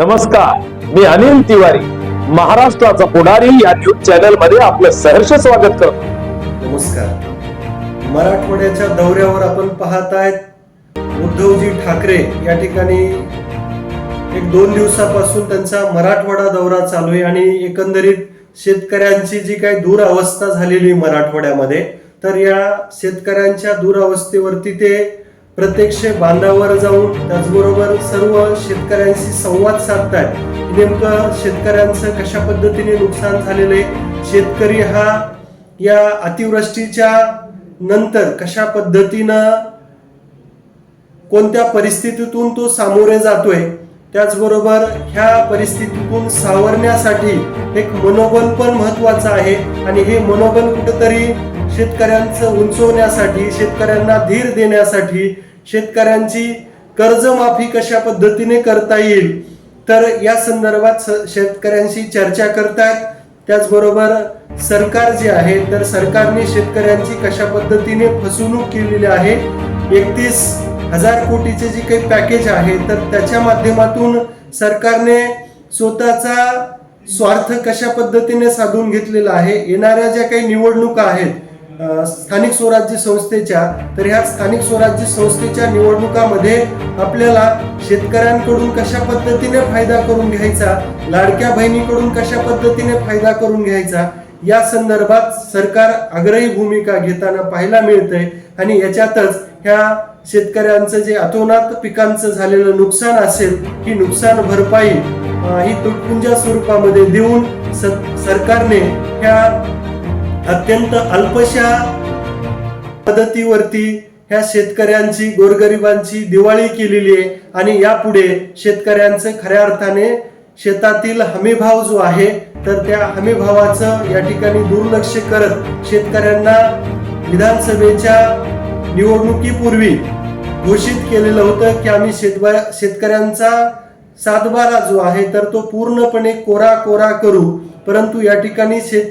नमस्कार मी अनिल तिवारी महाराष्ट्राचा पुढारी या न्यूज चॅनलमध्ये आपलं सहर्ष स्वागत करतो. नमस्कार. मराठवाड्याच्या दौऱ्यावर आपण पाहतायत उद्धवजी ठाकरे. या ठिकाणी एक दोन दिवसापासून त्यांचा मराठवाडा दौरा चालू आहे आणि एकंदरीत शेतकऱ्यांची जी काही दुरावस्था झालेली मराठवाड्यामध्ये तर या शेतकऱ्यांच्या दुरावस्थेवरती ते प्रत्यक्ष बांधावर जाऊन त्याचबरोबर सर्व शेतकऱ्यांशी संवाद साधतात. नेमकं शेतकऱ्यांचं कशा पद्धतीने नुकसान झालेलं आहे? शेतकरी हा या अतिवृष्टीच्या नंतर कशा पद्धतीनं कोणत्या परिस्थितीतून तो सामोरे जातोय? त्याचबरोबर ह्या परिस्थितीतून सावरण्यासाठी एक मनोबल पण महत्वाचं आहे आणि हे मनोबल कुठंतरी शेतकऱ्यांचं उंचवण्यासाठी शेतकऱ्यांना धीर देण्यासाठी शेतकऱ्यांची कर्जमाफी कशा पद्धतीने करता येईल? तर या संदर्भात स- शेतकऱ्यांशी चर्चा करतायत. त्याचबरोबर सरकार जे आहे तर सरकारने शेतकऱ्यांची कशा पद्धतीने फसवणूक केलेली आहे? एकतीस हजार कोटीचे जे काही पॅकेज आहे तर त्याच्या माध्यमातून सरकारने स्वतःचा स्वार्थ कशा पद्धतीने साधून घेतलेला आहे? येणाऱ्या ज्या काही निवडणुका आहेत स्थानिक स्वराज्य संस्थेच्या तर ह्या स्थानिक स्वराज्य संस्थेच्या निवडणुकामध्ये आपल्याला शेतकऱ्यांकडून कशा पद्धतीने फायदा करून घ्यायचा लाडक्या बहिणीकडून कशा पद्धतीने फायदा करून घ्यायचा या संदर्भात सरकार आग्रही भूमिका घेताना पाहायला मिळतंय आणि याच्यातच ह्या शेतकऱ्यांचं जे अतोनात पिकांचं झालेलं नुकसान असेल ही नुकसान भरपाई ही तुटपुंजा स्वरूपामध्ये देऊन सरकारने ह्या अत्यंत अल्पशा पद्धतीवरती ह्या शेतकऱ्यांची गोरगरिबांची दिवाळी केलेली आहे. आणि यापुढे शेतकऱ्यांचं खऱ्या अर्थाने शेतातील हमीभाव जो आहे तर त्या हमीभावाचं या ठिकाणी दुर्लक्ष करत शेतकऱ्यांना विधानसभेच्या निवडणुकीपूर्वी घोषित केलेलं होतं की आम्ही शेतबा शेतकऱ्यांचा सातबारा जो आहे तर तो पूर्णपणे कोरा कोरा करू. परंतु या ठिकाणी शेत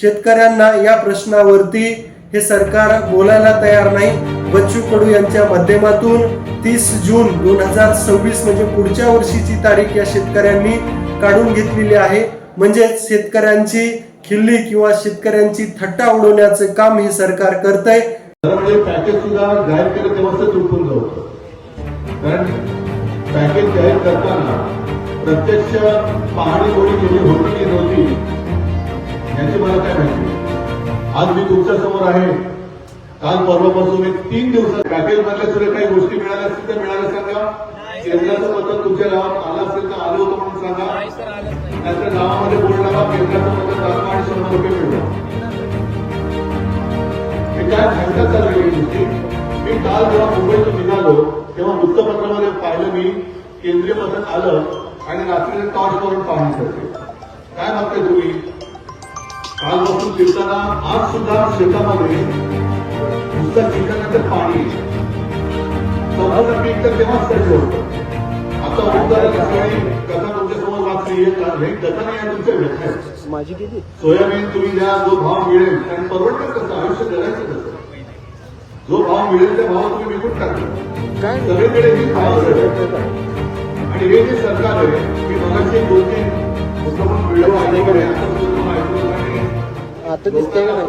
शेतकऱ्यांना या प्रश्नावरती हे सरकार बोलायला तयार नाही. बच्चू कडू यांच्या माध्यमातून तीस जून दोन हजार सव्वीस म्हणजे पुढच्या वर्षीची तारीख या शेतकऱ्यांनी काढून घेतलेली आहे. म्हणजे शेतकऱ्यांची खिल्ली किंवा शेतकऱ्यांची थट्टा उडवण्याचं काम हे सरकार करतंय. आहे पॅकेज सुद्धा जाहीर केलं तेव्हाच ते जाऊ. कारण पॅकेज जाहीर करताना प्रत्यक्ष पाहणी कोणी केली होती की नव्हती? आज मी तुमच्यासमोर आहे. काल परवापासून एक तीन दिवसात पॅकेज मधल्या सुद्धा काही गोष्टी मिळाल्या असतील तर मिळाल्या सांगा. केंद्राचं मदत तुमच्या गावात आलं असेल तर आलं होतं म्हणून सांगा. नाहीतर गावामध्ये बोलला का? केंद्राचं मदत आलं आणि शंभर रुपये मिळलं हे काय फायदा चाललेली गोष्टी? मी काल जेव्हा मुंबईतून निघालो तेव्हा वृत्तपत्रामध्ये पाहिलं मी केंद्रीय मदत आलं आणि रात्रीने टॉर्च करून पाहणी करते. काय मागते तुम्ही? कालपासून फिरताना आज सुद्धा शेतामध्ये नुसतं पिकानंतर पाणी. संपूर्ण पीक तर तेव्हाच त्याचं होतं. आता उद्धाराची सगळी कथा तुमच्यासमोर वाचली हे हे कथा नाही आहे तुमच्या व्यथा आहेत. माझी किती? सोयाबीन तुम्ही द्या जो भाव मिळेल. आणि परवडतं कसं? आयुष्य जगायचं कसं? जो भाव मिळेल त्या भावात तुम्ही विकून टाकलं काय? सगळीकडे ही भाव. आणि हे जे सरकार आहे मी मगाशी दोन तीन मुद्दाम व्हिडिओ ऐकले आता दिसतंय का नाही?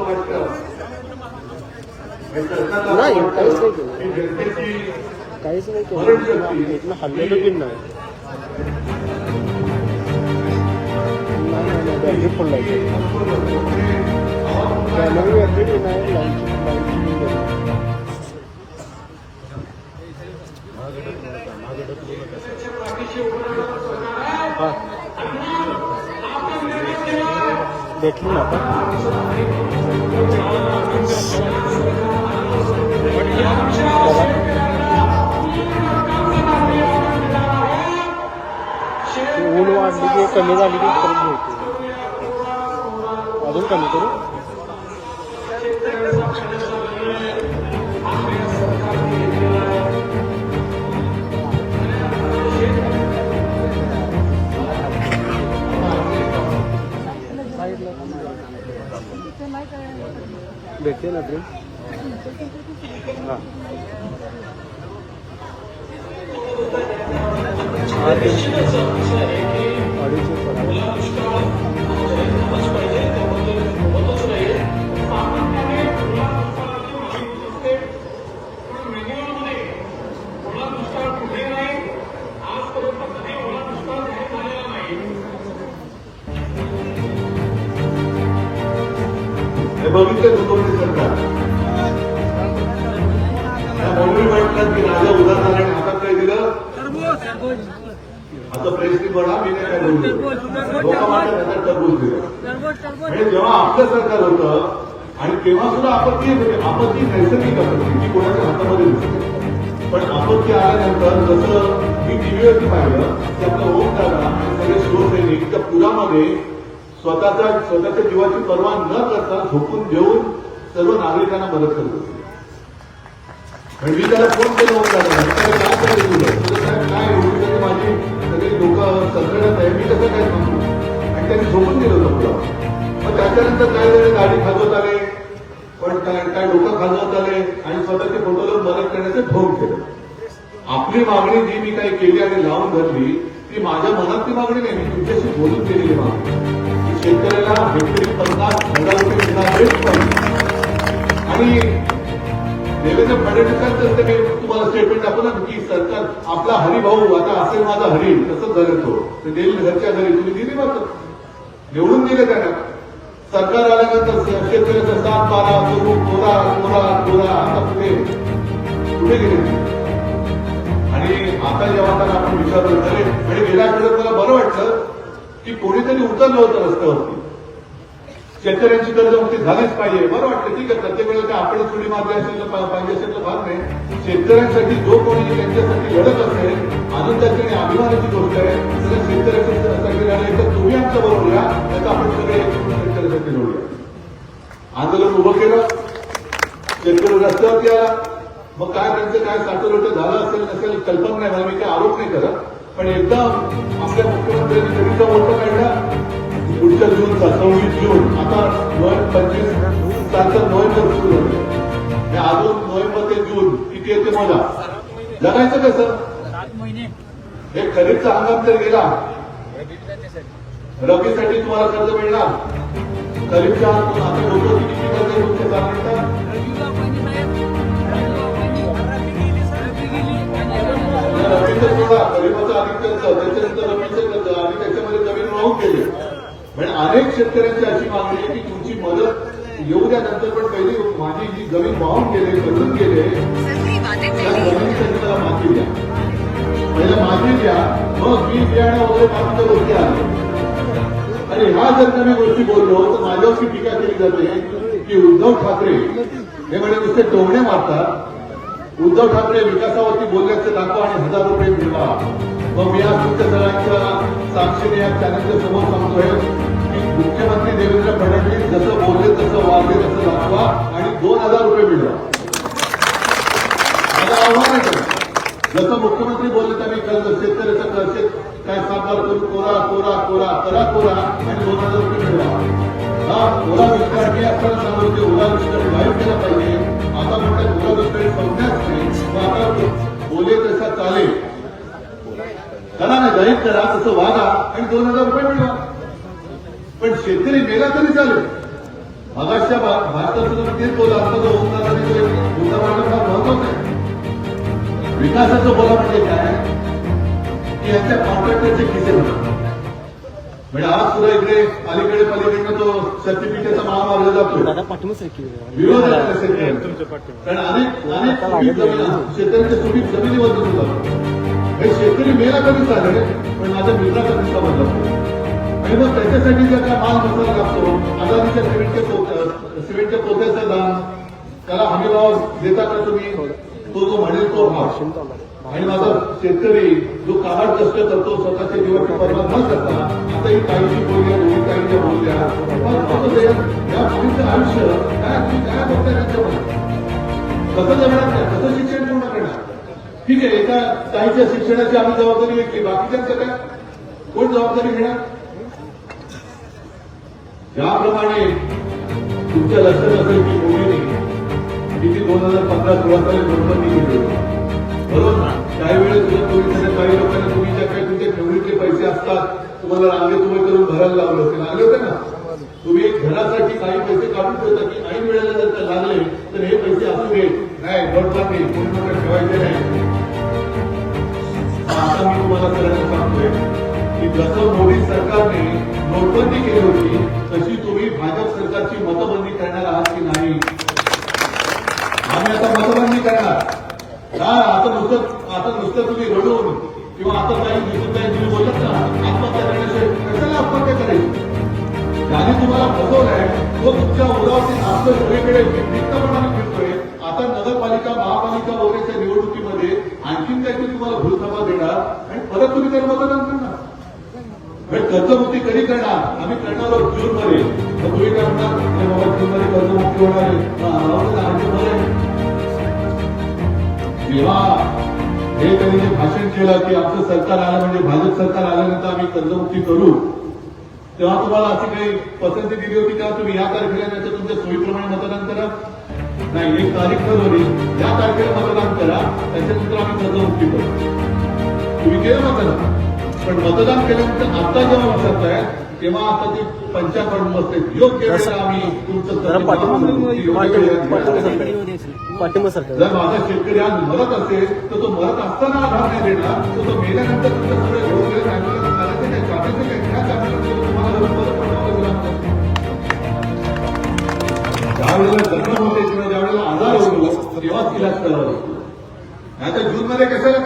नाही, काहीच नाही केलं. की काहीच नाही केलं इथलं हल्लेलं पण नाही बॅटरी फुल लाइट बॅटरी नाही लाईटची भेटली आता ऊन वाढली की कमी झाली की परत भेटते अजून कमी करू? भेटते ना प्रेम हां हे जसं मी टीव्हीवरती पाहिलं की आपला ओम दादा आणि सगळे शिवसैनिक त्या पुरामध्ये स्वतःचा स्वतःच्या जीवाची पर्वा न करता झोपून देऊन सर्व नागरिकांना मदत करत होते. पण मी त्याला फोन केला होता काय करायचं तुझं काय काय एवढी सगळी माझी सगळे लोक संकटात आहे मी कसं काय सांगू आणि त्यांनी झोपून दिलं होतं मला मग त्याच्यानंतर काय झाले? गाडी खाजवत आले. पण काय काय लोक खाजवत आले आणि स्वतःचे फोटोवर मदत करण्याचं ठोक केलं. आपली मागणी जी मी काही केली आणि लावून धरली ती माझ्या मनातली मागणी नाही. मी तुमच्याशी बोलून केलेली मागणी. शेतकऱ्याला हेक्टरी पन्नास हजार रुपये मिळणार हेच पाहिजे आणि देवेंद्र फडणवीसांचं ते मी तुम्हाला स्टेटमेंट दाखवलं की सरकार आपला हरिभाऊ आता असेल माझा हरी तसंच झालं तो. ते देईल घरच्या घरी तुम्ही दिली मग निवडून दिले त्यांना. सरकार आल्यानंतर शेतकऱ्याचा सात बारा सुरू कोरा कोरा कोरा आता कुठे कुठे गेले. आणि आता जेव्हा त्यांना आपण विचारलं अरे म्हणजे गेल्या आठवड्यात मला बरं वाटलं की कोणीतरी उतरलं होतं रस्त्यावरती? शेतकऱ्यांची कर्जमुक्ती झालीच पाहिजे. बरं वाटतं ठीक आहे. प्रत्येक वेळेला आपण थोडी मारली असेल पाहिजे असेल तर फार नाही. शेतकऱ्यांसाठी जो कोणी त्यांच्यासाठी लढत असेल अजून आणि अभिमानाची गोष्ट आहे. सगळ्या शेतकऱ्यांसाठी लढायचं तर तुम्ही आमच्या बरोबर या त्याचा आपण सगळे एकूण शेतकऱ्यासाठी लढूया. आंदोलन उभं केलं. शेतकरी रस्त्यावरती आला. मग काय त्यांचं काय साठवलोट झालं असेल नसेल कल्पना नाही. मला मी काही आरोप नाही करत. पण एकदा आपल्या मुख्यमंत्र्यांनी कधीचा मोठा काढला. पुढच्या जूनचा सव्वीस जून आता नोव्हेंबर पंचवीस सालचा नोव्हेंबर सुरू झालं. हे अजून नोव्हेंबर ते जून किती येते मला? जगायचं कसं? हे खरीपचा हंगाम तर गेला. रबीसाठी तुम्हाला कर्ज मिळणार. खरीपच्या आता डोकं किती कर्ज आहे तुमच्या म्हणजे अनेक शेतकऱ्यांची अशी मागणी आहे की तुमची मदत येऊ द्या. नंतर पण पहिली माझी जी जमीन वाहून गेले बदलून गेले त्या जमिनीसाठी मला माती द्या. पहिला माती द्या. मग मी बियाणं वगैरे बाकीच्या गोष्टी आल्या आणि ह्या जर का मी गोष्टी बोललो तर माझ्यावरची टीका केली जाते की उद्धव ठाकरे हे म्हणजे नुसते टोमणे मारतात. उद्धव ठाकरे विकासावरती बोलल्याचं दाखवा आणि हजार रुपये मिळवा. मग मी आज तुमच्या सगळ्यांच्या साक्षीने या चॅनलच्या समोर सांगतोय. मुख्यमंत्री देवेंद्र फडणवीस जसं बोलले तसं वागले तसं दाखवा आणि दोन हजार रुपये मिळवा. माझं आव्हान आहे जसं मुख्यमंत्री बोलले त्यांनी कर्ज शेतकऱ्याचं कर्ज काय साकार करून कोरा कोरा कोरा करा कोरा आणि दोन हजार रुपये मिळवा. हा ओला दुष्काळ मी आपल्याला सांगतो की ओला दुष्काळ जाहीर केला पाहिजे. आता म्हणतात ओला दुष्काळ संपण्याच नाही. आता बोले तसा चालेल. करा ना जाहीर करा तसं वागा आणि दोन हजार रुपये मिळवा. शेतकरी मेला तरी चालेल. मागासच्या भा- भारतात सुद्धा तेच बोला आता जो महत्वाचं आहे. विकासाचं बोला म्हणजे काय? की यांच्या कॉन्ट्रॅक्टरचे खिसे भरा म्हणजे आज सुद्धा इकडे अलीकडे पलीकडनं तो शक्तीपीठाचा महामार्ग जातो. विरोध. कारण अनेक अनेक शेतकऱ्यांच्या सुपीक जमिनीवर सुद्धा. हे शेतकरी मेला कधी चालेल पण माझ्या मित्राचा दिसला बदला आणि मग त्याच्यासाठी ज्या काय माल मसाला लागतो अदानीच्या सिमेंटच्या पोत्या सिमेंटच्या पोत्याचं दाम त्याला हमी भाव देता का तुम्ही? तो जो म्हणेल तो भाव. आणि माझा शेतकरी जो कामात कष्ट करतो स्वतःच्या जीवाची पर्वा न करता आता ही काहीशी बोलल्या दोन्ही काहीच्या बोलल्या पण कसं ते या मुलीचं आयुष्य काय तुम्ही काय बघताय त्याच्यामध्ये कसं जगणार काय कसं शिक्षण पूर्ण करणार ठीक आहे एका काहीच्या शिक्षणाची आम्ही जबाबदारी घेतली. बाकीच्यांचं काय? कोण जबाबदारी घेणार? ज्याप्रमाणे तुमच्या लक्षात असेल की मोदींनी किती दोन हजार पंधरा सोळा साली नोटबंदी केली होती. बरोबर ना? त्यावेळेस सुद्धा तुम्ही काही लोकांना तुम्ही ज्या काही पैसे असतात तुम्हाला रांगेत उभे करून भरायला लावले होते. लागले होते ना? तुम्ही घरासाठी काही पैसे काढून ठेवता की काही वेळेला जर ते लागले तर हे पैसे असू दे नाही नोटबंदी कोणी ठेवायचे नाही. आता मी तुम्हाला सगळ्यांना सांगतोय की जसं मोदी सरकारने नोटबंदी केली होती. तशी तुम्ही भाजप सरकारची मतबंदी करणार आहात की नाही? आम्ही आता मतबंदी करणार. का आता नुसतं आता नुसतं तुम्ही रडून किंवा आता काही दिसून काही तुम्ही बोलत ना आत्महत्या करण्याशिवाय कशाला आत्महत्या करायची? ज्याने तुम्हाला फसवलाय तो तुमच्या उदावरती नाचतोय सगळीकडे. नित्यपणाने फिरतोय. आता नगरपालिका महापालिका वगैरेच्या निवडणुकीमध्ये आणखीन काहीतरी तुम्हाला भूलथापा देणार. आणि परत तुम्ही त्याला मतदान करणार. म्हणजे कर्जमुक्ती कधी करणार? आम्ही करणार आहोत जून मध्ये तर तुम्ही काय म्हणणार? बाबा जून मध्ये कर्जमुक्ती होणार आहे. जेव्हा हे त्यांनी जे भाषण केलं की आमचं सरकार आलं म्हणजे भाजप सरकार आल्यानंतर आम्ही कर्जमुक्ती करू. तेव्हा तुम्हाला अशी काही पसंती दिली होती तेव्हा तुम्ही या तारखेला नाही तर तुमच्या सोयीप्रमाणे मतदान करा. नाही एक तारीख ठरवली या तारखेला मतदान करा. त्याच्यानंतर आम्ही कर्जमुक्ती करू. तुम्ही केलं मतदान? पण मतदान केल्यानंतर आता जेव्हा विचारताय तेव्हा आता ते पंचाकडून बसते योग्य वेळेला आम्ही तुमचं जर माझा शेतकरी आज मरत असेल तर तो मरत असताना आधार नाही देणार तर तो मेल्यानंतर ज्यावेळेला जखम होते किंवा ज्यावेळेला आजार होतो तेव्हाच इलाज करावा लागतो. नाही तर जून मध्ये कशाला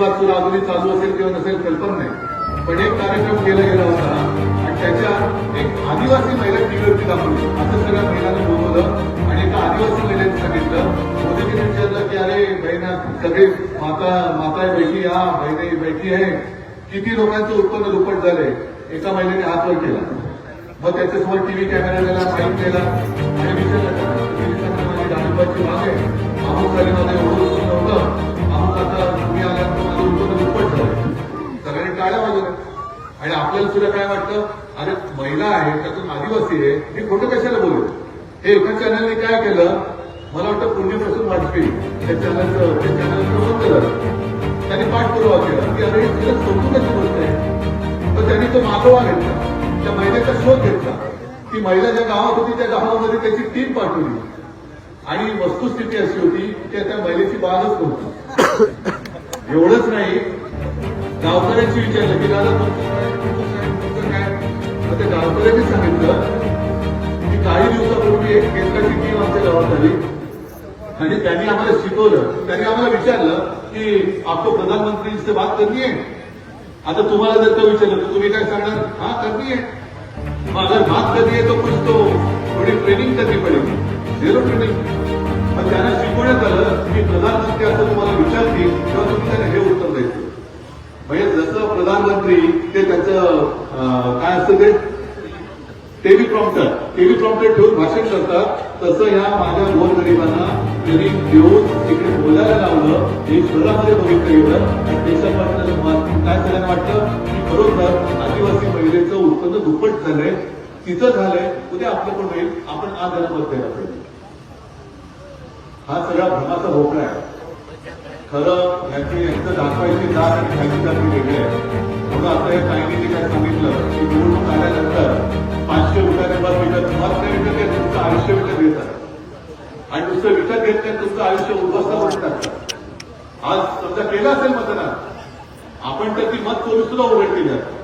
मन की अजूनही चालू असेल किंवा नसेल कल्पना नाही. पण एक कार्यक्रम केला गेला होता आणि त्याच्या एक आदिवासी महिला टीव्हीवरती दाखवली असं सगळ्या महिलांना बोलवलं आणि एका आदिवासी महिलेने सांगितलं मोदीजीने विचारलं की अरे बहिणा सगळे माता माता बैठी या बहिणी बैठी आहे. किती लोकांचं उत्पन्न दुप्पट झालंय एका महिलेने हात वर केला. मग त्याच्यासमोर टीव्ही कॅमेरा दिला माईक केला आणि विचारलं "किती माझी डाळिंबाची माग आहे. अमुक झाली माझं एवढं उत्पन्न नव्हतं अमुक आता तुम्ही आल्या टाळ्या वाजवल्या आणि आपल्याला सुद्धा काय वाटतं? अरे महिला आहे त्यातून आदिवासी आहे मी खोटं कशाला बोलू? हे एका चॅनलने काय केलं? मला वाटतं पुण्यप्रसून वाजपेयी त्या चॅनलचं त्या चॅनलचं बंद केलं. त्यांनी पाठपुरावा केला. की अरे तिला कौतुकाची गोष्ट आहे. तर त्यांनी तो मागोवा घेतला. त्या महिलेचा शोध घेतला. ती महिला ज्या गावात होती त्या गावामध्ये त्याची टीम पाठवली. आणि वस्तुस्थिती अशी होती की त्या महिलेची बाळच नव्हती. एवढंच नाही गावकऱ्यांची विचारलं की दादा तुमचं काय त्या गावकऱ्यांनी सांगितलं की काही दिवसापूर्वी एक केंद्राची टीम आमच्या गावात आली. आणि त्यांनी आम्हाला शिकवलं त्यांनी आम्हाला विचारलं की आपको प्रधानमंत्री से बात करनी है? आता तुम्हाला जर का विचारलं तर तुम्ही काय सांगणार? हा करनी है. मग बात करनी है तो कुछ तो थोडी ट्रेनिंग करनी पडेल. झिरो ट्रेनिंग मग त्यांना शिकवण्यात आलं की प्रधानमंत्री असं तुम्हाला विचारतील तेव्हा तुम्ही त्यांना हे म्हणजे जसं प्रधानमंत्री ते त्याचं काय असतं ते? टेवी प्रॉम्प्टर. टेवी प्रॉम्प्टर ठेवून भाषण करतात. तसं या माझ्या गोरगरिबांना त्यांनी घेऊन तिकडे बोलायला लावलं. हे शहरामध्ये बघितलं गेलं. आणि देशात काय सगळ्यांना वाटतं? की बरोबर आदिवासी महिलेचं उत्पन्न दुप्पट झालंय. तिचं झालंय. उद्या आपलं पण होईल. आपण आज याला मत द्यायला पाहिजे. हा सगळा भ्रमाचा भोपळा आहे. खरं याची यांचं दाखवायची जात आणि खायची जात वेगळी आहे. म्हणून आता या ताईने काय सांगितलं की निवडणूक आल्यानंतर पाचशे रुपयाने मत विकत मत नाही विकत घेत तुमचं आयुष्य विकत घेतात आणि नुसतं विकत घेत नाही तुमचं आयुष्य उद्ध्वस्त टाकतात आज समजा केलं असेल मतदान आपण तर ती मत चोरी सुद्धा उघड केली आहे.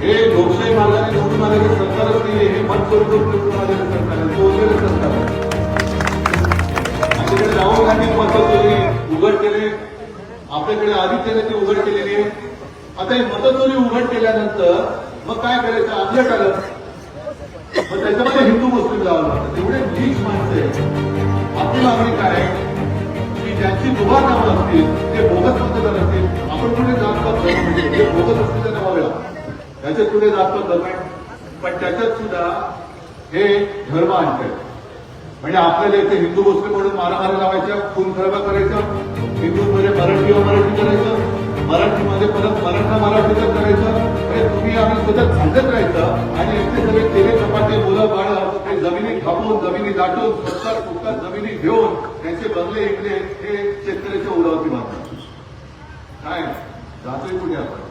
हे लोकशाही मार्गाने निवडून आलेलं सरकारच नाही हे मत चोरी करून निवडून आलेलं सरकार आहे चोरलेलं सरकार आहे. तिकडे राहुल गांधी मतचोरी उघड केले आपल्याकडे आदित्यने ती उघड केलेली आहे आता हे मतचोरी उघड केल्यानंतर मग काय करायचं? अभ्यास आलं मग त्याच्यामध्ये हिंदू मुस्लिम लावलं लागतं. तेवढे नीच माणसं आहे आपली मागणी काय आहे? की ज्यांची दुवा नावं असतील ते बोगस मतदार असतील आपण कुठे जातपात धर्म म्हणजे जे बोगस असतील त्यांना वागला त्याच्यात कुठे जातपात धर्म पण त्याच्यात सुद्धा हे धर्म आणतात म्हणजे आपल्याला इथे हिंदू मुस्लिम म्हणून मारामारी लावायच्या खून खराबा करायचा हिंदूमध्ये मराठी मराठी करायचं मराठीमध्ये परत मराठा मराठीचं करायचं आणि तुम्ही आम्ही सतत सांगत राहायचं आणि इथे सगळे तेले चपाटे मुलं बाळ ते जमिनी खापून जमिनी दाटून फुटतात फुटतात जमिनी घेऊन त्यांचे बंगले इकडे हे शेतकऱ्याच्या उडावती मारतात. काय? जातोय कुठे आपण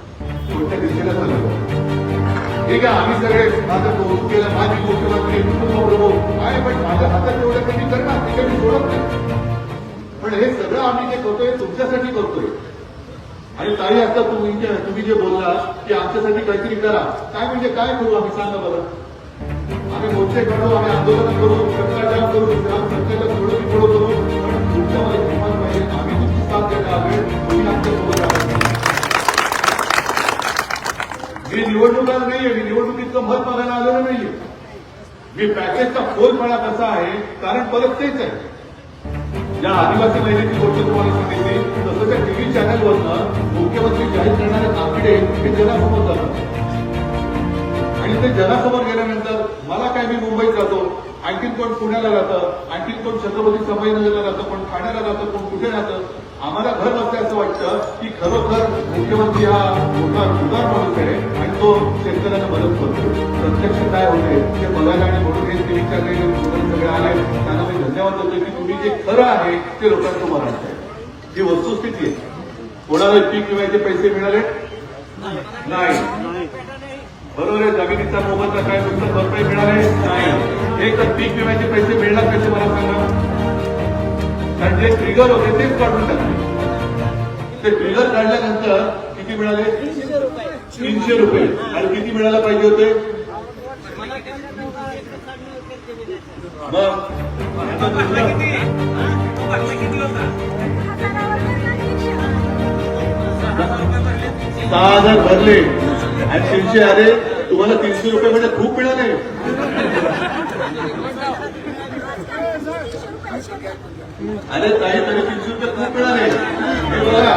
कोणत्या दिशेला चालू ठीक आहे आम्ही सगळे माझं कौतुक केलं माझी मुख्यमंत्री कुटुंब प्रमुख आहे पण माझ्या हातात एवढं कधी करणार ते काही सोडत नाही. पण हे सगळं आम्ही जे करतोय तुमच्यासाठी करतोय. आणि ताई आता तुम्ही तुम्ही जे बोलला की आमच्यासाठी काहीतरी करा. काय म्हणजे काय करू आम्ही? सांगा बरं. आम्ही मोर्चे काढू आम्ही आंदोलन करू चक्काजाम करू ग्राम थोडं थोडं करू पण तुमच्या तुमच्यामध्ये किमान पाहिजे आम्ही तुमची साथ द्यायला वेळ तुम्ही आमच्यासोबत राहा मी निवडणुकाला नाहीये मी निवडणुकीचं मत मागायला आलेलं नाहीये. मी पॅकेजचा मला कसा आहे कारण परत तेच आहे. या आदिवासी महिलेची गोष्ट तुम्हाला सांगितली तसं त्या टीव्ही चॅनलवरनं मुख्यमंत्री जाहीर करणारे आकडे हे जनासमोर जातात. आणि ते जनासमोर गेल्यानंतर मला काय मी मुंबईत जातो आणखीन कोण पुण्याला जातं आणखीन कोण छत्रपती संभाजीनगरला जातं कोण ठाण्याला जातं कोण कुठे जातं आम्हाला घर बसल्या असं वाटतं की खरोखर मुख्यमंत्री हा मोठा उदार माणूस आहे आणि तो शेतकऱ्यांना मदत करतो. प्रत्यक्ष काय होते ते बघायला आणि म्हणून हे टीव्ही चॅनल सगळे आले. त्यांना मी धन्यवाद देतो की तुम्ही जे खरं आहे ते लोकांसमोर आणताय ही वस्तुस्थिती आहे. कोणाला पीक विम्याचे पैसे मिळाले? नाही. बरोबर आहे जमिनीचा मोबदला काय नुसतं भरपाई मिळाले? नाही. एक तर पीक विम्याचे पैसे मिळणार कसे मला सांगा? जे ट्रिगर होते तेच काढून टाकले. ते ट्रिगर काढल्यानंतर किती मिळाले? तीनशे रुपये. आणि किती मिळायला पाहिजे होते? सहा हजार भरले. आणि तीनशे आले. तुम्हाला तीनशे रुपये म्हणजे खूप मिळाले. अरे ताई तरी तीनशे रुपये खूप मिळाले. हे बघा.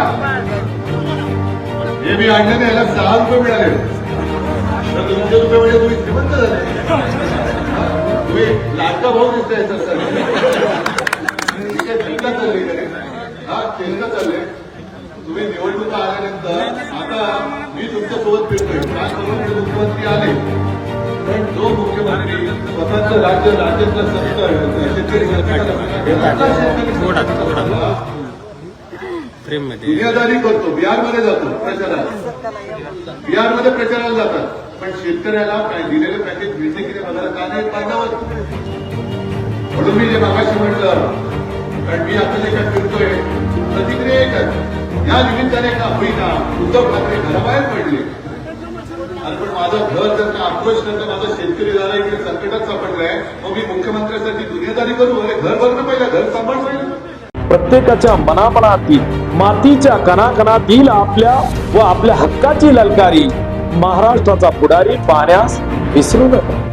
हे मी आणले नाही याला सहा रुपये मिळाले. तर दोनशे रुपये म्हणजे तुम्ही श्रीमंत झाले. तुम्ही लाटका भाऊ दिसताय सर ठीक आहे चिंता चालली का हा तेलका चालले तुम्ही निवडणुका आल्यानंतर आता मी तुमच्यासोबत फिरतोय. काय करून ते मुख्यमंत्री आले? जो मुख्यमंत्री स्वतःचं राज्य राज्यातलं सत्तर दुनियादारी करतो बिहारमध्ये जातो प्रचाराला बिहारमध्ये प्रचाराला जातात पण शेतकऱ्याला काय दिलेलं पॅकेज मिळते की नाही का नाही पाहिजे म्हणून मी जे मागाशी म्हटलं कारण मी आता काय फिरतोय प्रतिक्रिया एकच. या निमित्ताने का होईना उद्धव ठाकरे घराबाहेर पडले. आणि पण माझं घर जर का आक्रोश करतं माझा शेतकरी झाला इकडे संकटात सापडलाय मग मी मुख्यमंत्र्यांसाठी दुनियादारी करू अरे घर बघणं पहिलं घर सांभाळ पहिलं. प्रत्येकाच्या मनामनातील मातीच्या कणाकणातील आपल्या व आपल्या हक्काची ललकारी महाराष्ट्राचा पुढारी पाण्यास विसरू नका.